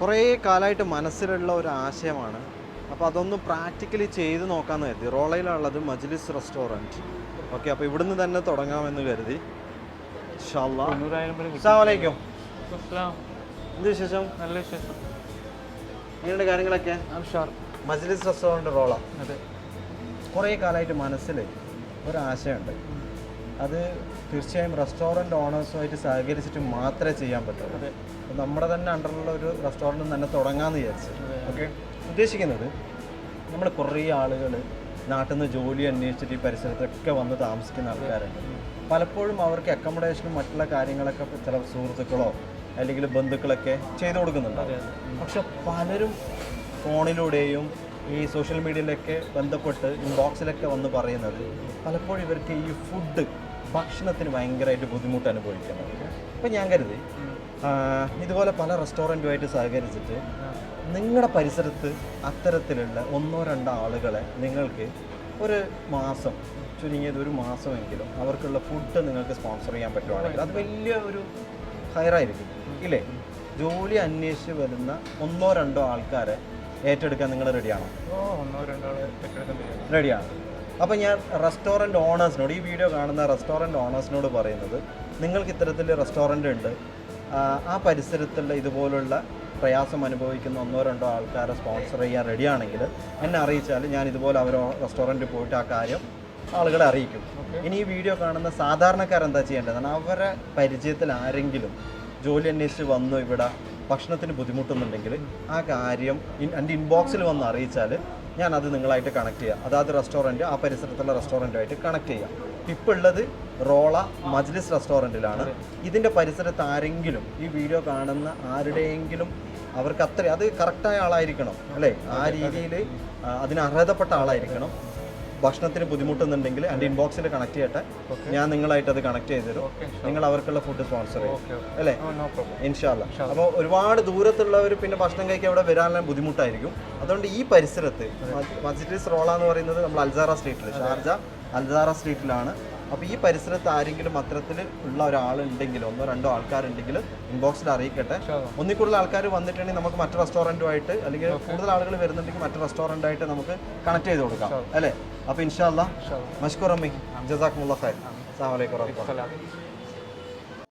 കുറേ കാലമായിട്ട് മനസ്സിലുള്ള ഒരു ആശയമാണ്. അപ്പോൾ അതൊന്ന് പ്രാക്ടിക്കലി ചെയ്ത് നോക്കാമെന്ന് കരുതി. റോളയിലുള്ളത് മജ്ലിസ് റെസ്റ്റോറന്റ് ഓക്കെ അപ്പോൾ ഇവിടുന്ന് തന്നെ തുടങ്ങാമെന്ന് കരുതി. അസ്സലാം. എന്ത് വിശേഷം? നല്ല വിശേഷം. ഇങ്ങനെയുള്ള കാര്യങ്ങളൊക്കെ? മജ്ലിസ് റെസ്റ്റോറന്റ് റോളാണ് അതെ. കുറേ കാലമായിട്ട് മനസ്സിൽ ഒരാശയമുണ്ട് അത് തീർച്ചയായും റെസ്റ്റോറന്റ് ഓണേഴ്സുമായിട്ട് സഹകരിച്ചിട്ട് മാത്രമേ ചെയ്യാൻ പറ്റുള്ളൂ അപ്പോൾ നമ്മുടെ തന്നെ അണ്ടറിലുള്ള ഒരു റെസ്റ്റോറന്റ് തന്നെ തുടങ്ങാമെന്ന് വിചാരിച്ചു. ഓക്കെ? ഉദ്ദേശിക്കുന്നത് നമ്മൾ കുറേ ആളുകൾ നാട്ടിൽ നിന്ന് ജോലി അന്വേഷിച്ചിട്ട് ഈ പരിസരത്തൊക്കെ വന്ന് താമസിക്കുന്ന ആൾക്കാരുണ്ട്. പലപ്പോഴും അവർക്ക് അക്കോമഡേഷനും മറ്റുള്ള കാര്യങ്ങളൊക്കെ ചില സുഹൃത്തുക്കളോ അല്ലെങ്കിൽ ബന്ധുക്കളൊക്കെ ചെയ്തു കൊടുക്കുന്നുണ്ട്. പക്ഷെ പലരും ഫോണിലൂടെയും ഈ സോഷ്യൽ മീഡിയയിലൊക്കെ ബന്ധപ്പെട്ട് ഇൻബോക്സിലൊക്കെ വന്ന് പറയുന്നത് പലപ്പോഴും ഇവർക്ക് ഈ ഫുഡ് ഭക്ഷണത്തിന് ഭയങ്കരമായിട്ട് ബുദ്ധിമുട്ട് അനുഭവിക്കുന്നത് അപ്പം ഞാൻ കരുതി ഇതുപോലെ പല റെസ്റ്റോറന്റുമായിട്ട് സഹകരിച്ചിട്ട് നിങ്ങളുടെ പരിസരത്ത് അത്തരത്തിലുള്ള ഒന്നോ രണ്ടോ ആളുകളെ നിങ്ങൾക്ക് ഒരു മാസം ചുരുങ്ങിയത് ഒരു മാസമെങ്കിലും അവർക്കുള്ള ഫുഡ് നിങ്ങൾക്ക് സ്പോൺസർ ചെയ്യാൻ പറ്റുവാണെങ്കിൽ അത് വലിയ ഒരു ഹയറായിരിക്കും ഇല്ലേ? ജോലി അന്വേഷിച്ച് വരുന്ന ഒന്നോ രണ്ടോ ആൾക്കാരെ ഏറ്റെടുക്കാൻ നിങ്ങൾ റെഡിയാണോ റെഡിയാണ് അപ്പോൾ ഞാൻ റെസ്റ്റോറന്റ് ഓണേഴ്സിനോട് ഈ വീഡിയോ കാണുന്ന റെസ്റ്റോറന്റ് ഓണേഴ്സിനോട് പറയുന്നത് നിങ്ങൾക്ക് ഇത്തരത്തിൽ റെസ്റ്റോറന്റ് ഉണ്ട്. ആ, പരിസരത്തുള്ള ഇതുപോലുള്ള പ്രയാസം അനുഭവിക്കുന്ന ഒന്നോ രണ്ടോ ആൾക്കാരെ സ്പോൺസർ ചെയ്യാൻ റെഡിയാണെങ്കിൽ എന്നെ അറിയിച്ചാൽ ഞാൻ ഇതുപോലെ അവർ റെസ്റ്റോറന്റിൽ പോയിട്ട് ആ കാര്യം ആളുകളെ അറിയിക്കും. ഇനി ഈ വീഡിയോ കാണുന്ന സാധാരണക്കാരെന്താ ചെയ്യേണ്ടത്? അവരെ പരിചയത്തിൽ ആരെങ്കിലും ജോലി അന്വേഷിച്ച് വന്നു ഇവിടെ? ഭക്ഷണത്തിന് ബുദ്ധിമുട്ടുന്നുണ്ടെങ്കിൽ ആ കാര്യം ഇൻ- എന്റെ ഇൻബോക്സിൽ വന്ന് അറിയിച്ചാൽ ഞാൻ അത് നിങ്ങളായിട്ട് കണക്ട് ചെയ്യാം. അതാത് റെസ്റ്റോറന്റ് ആ പരിസരത്തുള്ള റെസ്റ്റോറന്റുമായിട്ട് കണക്ട് ചെയ്യാം. ഇപ്പോൾ ഉള്ളത് റോള മജ്ലിസ് റെസ്റ്റോറന്റിലാണ് ഇതിന്റെ പരിസരത്ത് ആരെങ്കിലും ഈ വീഡിയോ കാണുന്ന ആരുടെയെങ്കിലും അവർക്ക് അത്ര അത് കറക്റ്റായ ആളായിരിക്കണം അല്ലേ? ആ രീതിയിൽ അതിന് അർഹതപ്പെട്ട ആളായിരിക്കണം. ഭക്ഷണത്തിന് ബുദ്ധിമുട്ടുന്നുണ്ടെങ്കിൽ എന്റെ ഇൻബോക്സിൽ കണക്ട് ചെയ്യട്ടെ. ഞാൻ നിങ്ങളായിട്ട് അത് കണക്ട് ചെയ്ത് തരും. ഓക്കെ നിങ്ങൾ അവർക്കുള്ള ഫുഡ് സ്പോൺസർ ചെയ്യും. അല്ലേ? പ്രോബ്ലം ഇൻഷാല്ല അപ്പോൾ ഒരുപാട് ദൂരത്തുള്ളവർ പിന്നെ ഭക്ഷണം കഴിക്കാൻ അവിടെ വരാനുള്ള ബുദ്ധിമുട്ടായിരിക്കും. അതുകൊണ്ട് ഈ പരിസരത്ത് മസ്ജിദ് റോള എന്ന് പറയുന്നത് നമ്മൾ അൽസാറ സ്ട്രീറ്റിൽ ഷാർജ അൽസാറ സ്ട്രീറ്റിലാണ്. അപ്പോൾ ഈ പരിസരത്ത് ആരെങ്കിലും അത്തരത്തിൽ ഉള്ള ഒരാളുണ്ടെങ്കിൽ ഒന്നോ രണ്ടോ ആൾക്കാരുണ്ടെങ്കിൽ ഇൻബോക്സിൽ അറിയിക്കട്ടെ. ഒന്നിൽ കൂടുതൽ ആൾക്കാർ വന്നിട്ടുണ്ടെങ്കിൽ നമുക്ക് മറ്റു റെസ്റ്റോറന്റുമായിട്ട് അല്ലെങ്കിൽ കൂടുതൽ ആളുകൾ വരുന്നുണ്ടെങ്കിൽ മറ്റു റെസ്റ്റോറന്റായിട്ട് നമുക്ക് കണക്ട് ചെയ്ത് കൊടുക്കാം. അല്ലേ? അപ്പോൾ ഇൻഷാല്ല മഷ്കൂർ അമ്മി. ജസാഖ് മുല്ല ഖൈർ അസ്സാം വലൈക്കും